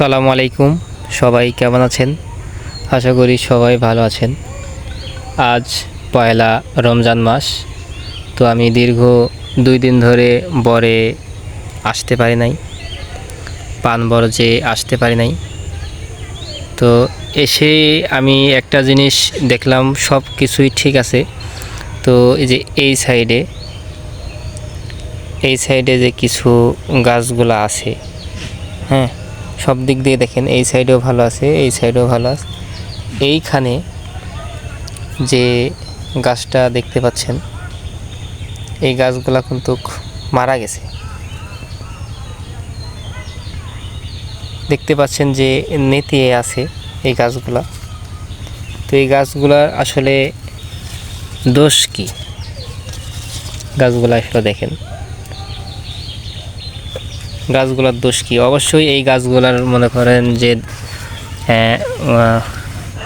আসসালামু আলাইকুম। সবাই কেমন আছেন? আশা করি সবাই ভালো আছেন। আজ পয়লা রমজান মাস, তো আমি দীর্ঘ দুই দিন ধরে বরে আসতে পারি নাই, পান বরজে আসতে পারি নাই। তো এসে আমি একটা জিনিস দেখলাম, সব কিছুই ঠিক আছে। তো এই যে এই সাইডে এই সাইডে যে কিছু গাছগুলো আছে হ্যাঁ সব দিক দিয়ে দেখেন, এই সাইডেও ভালো আছে, এই সাইডেও ভালো আছে। এইখানে যে গাছটা দেখতে পাচ্ছেন, এই গাছগুলা কিন্তু মারা গেছে। দেখতে পাচ্ছেন যে নেতিয়ে আছে এই গাছগুলা। তো এই গাছগুলার আসলে দোষ কি? গাছগুলা আসলে দেখেন। গাছগুলোর দোষ কী? অবশ্যই এই গাছগুলার মনে করেন যে হ্যাঁ,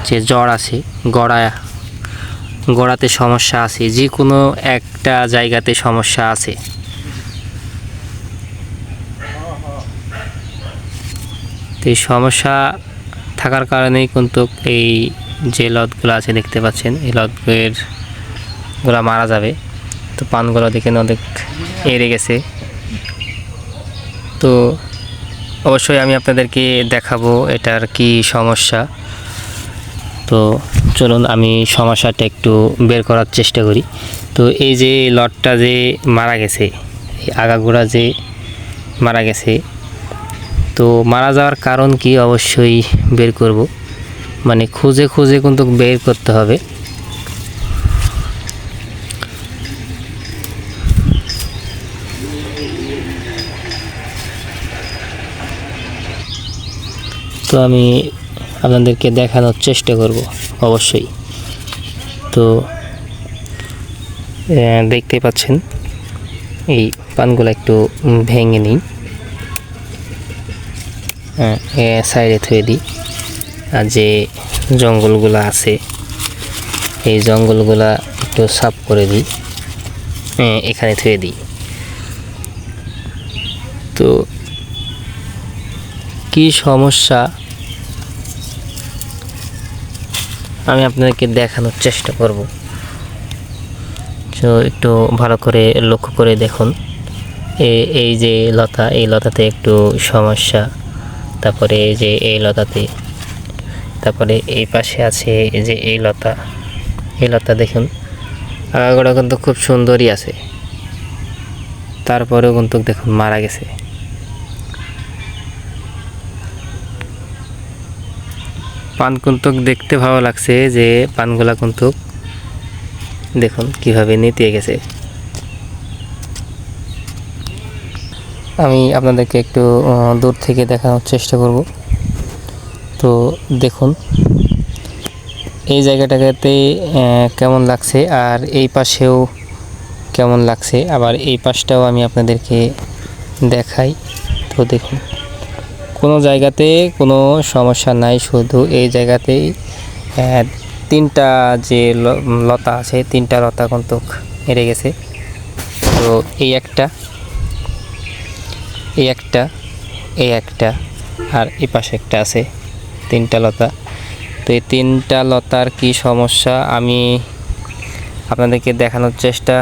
যে জ্বর আছে গড়া গড়াতে সমস্যা আছে যে কোনো একটা জায়গাতে সমস্যা আছে। তো এই সমস্যা থাকার কারণেই কিন্তু এই যে লতগুলো আছে দেখতে পাচ্ছেন এই লতগুলোরগুলা মারা যাবে। তো পানগুলো দেখে অনেক এড়ে গেছে। তো অবশ্যই আমি আপনাদেরকে দেখাবো এটার কি সমস্যা। তো চলুন আমি সমস্যাটা একটু বের করার চেষ্টা করি। তো এই যে লটটা যে মারা গেছে, এই আগাগোড়া যে মারা গেছে, তো মারা যাওয়ার কারণ কি অবশ্যই বের করব। মানে খুঁজে খুঁজে কিন্তু বের করতে হবে। তো আমি আপনাদেরকে দেখানোর চেষ্টা করব, অবশ্যই। তো দেখতে পাচ্ছেন, এই পানগুলো একটু ভেঙে নিই। হ্যাঁ সাইডে থুয়ে দিই। আর যে জঙ্গলগুলো আছে, এই জঙ্গলগুলা একটু সাফ করে দিই। এখানে থুয়ে দিই। তো, কি সমস্যা? আমি আপনাদেরকে দেখানোর চেষ্টা করব। তো একটু ভালো করে লক্ষ্য করে দেখুন। এই যে লতা, এই লতাতে একটু সমস্যা। তারপরে যে এই লতাতে, তারপরে এই পাশে আছে এই যে এই লতা। এই লতা দেখুন, আগাগোড়া কিন্তু খুব সুন্দরই আছে। তারপরেও কিন্তু দেখুন মারা গেছে। পান কুন্তক দেখতে ভালো লাগছে যে পানগুলা কুন্তক দেখুন কীভাবে নিতে গেছে। আমি আপনাদেরকে একটু দূর থেকে দেখানোর চেষ্টা করব। তো দেখুন, এই জায়গাটাতে কেমন লাগছে আর এই পাশেও কেমন লাগছে? আবার এই পাশটাও আমি আপনাদেরকে দেখাই। তো দেখুন। কোনো জায়গাতে কোনো সমস্যা নাই, শুধু এই জায়গাতেই তিনটা যে লতা আছে, তিনটা লতা কিন্তু হেরে গেছে। তো এই একটা এই একটা এই একটা, আর এই পাশে একটা আছে, তিনটা লতা। তো এই তিনটা লতার কি সমস্যা, আমি আপনাদেরকে দেখানোর চেষ্টা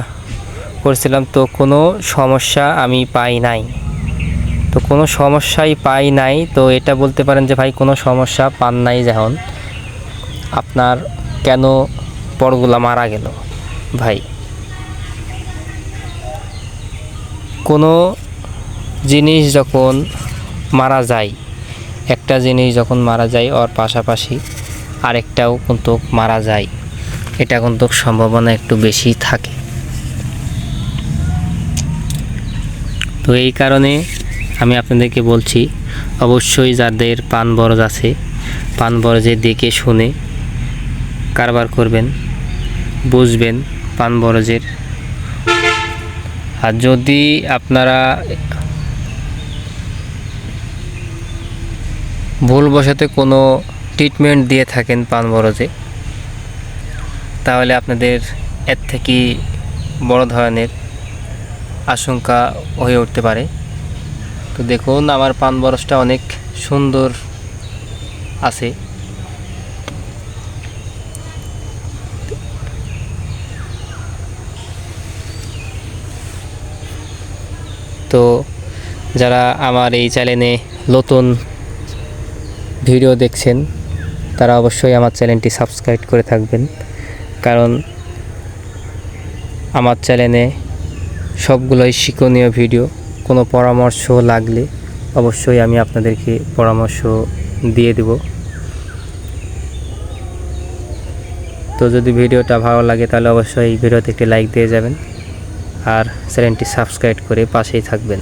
করছিলাম, তো কোনো সমস্যা আমি পাই নাই। তো কোনো সমস্যাই পাই নাই। তো এটা বলতে পারেন যে, ভাই, কোনো সমস্যা পান নাই যখন আপনার কেন পরগুলা মারা গেল? ভাই, কোনো জিনিস যখন মারা যায়, একটা জিনিস যখন মারা যায় ওর পাশাপাশি আরেকটাও কিন্তু মারা যায়, এটা কিন্তু সম্ভাবনা একটু বেশি থাকে। তো এই কারণে আমি আপনাদেরকে বলছি, অবশ্যই যাদের পান বরজ আছে, পান বরজে দেখে শুনে কারবার করবেন, বুঝবেন পান বরজের। আর যদি আপনারা ভুলবশতে কোনো ট্রিটমেন্ট দিয়ে থাকেন পান বরজে, তাহলে আপনাদের এর থেকে বড় ধরনের আশঙ্কা হয়ে উঠতে পারে। তো দেখুন, আমার পান বরসটা অনেক সুন্দর আছে। তো যারা আমার এই চ্যানেলে নতুন ভিডিও দেখছেন, তারা অবশ্যই আমার চ্যানেলটি সাবস্ক্রাইব করে থাকবেন। কারণ আমার চ্যানেলে সবগুলোই শিক্ষণীয় ভিডিও। কোনো পরামর্শ লাগলে অবশ্যই আমি আপনাদেরকে পরামর্শ দিয়ে দেব। তো যদি ভিডিওটা ভালো লাগে তাহলে অবশ্যই ভিডিওতে একটি লাইক দিয়ে যাবেন আর চ্যানেলটি সাবস্ক্রাইব করে পাশেই থাকবেন।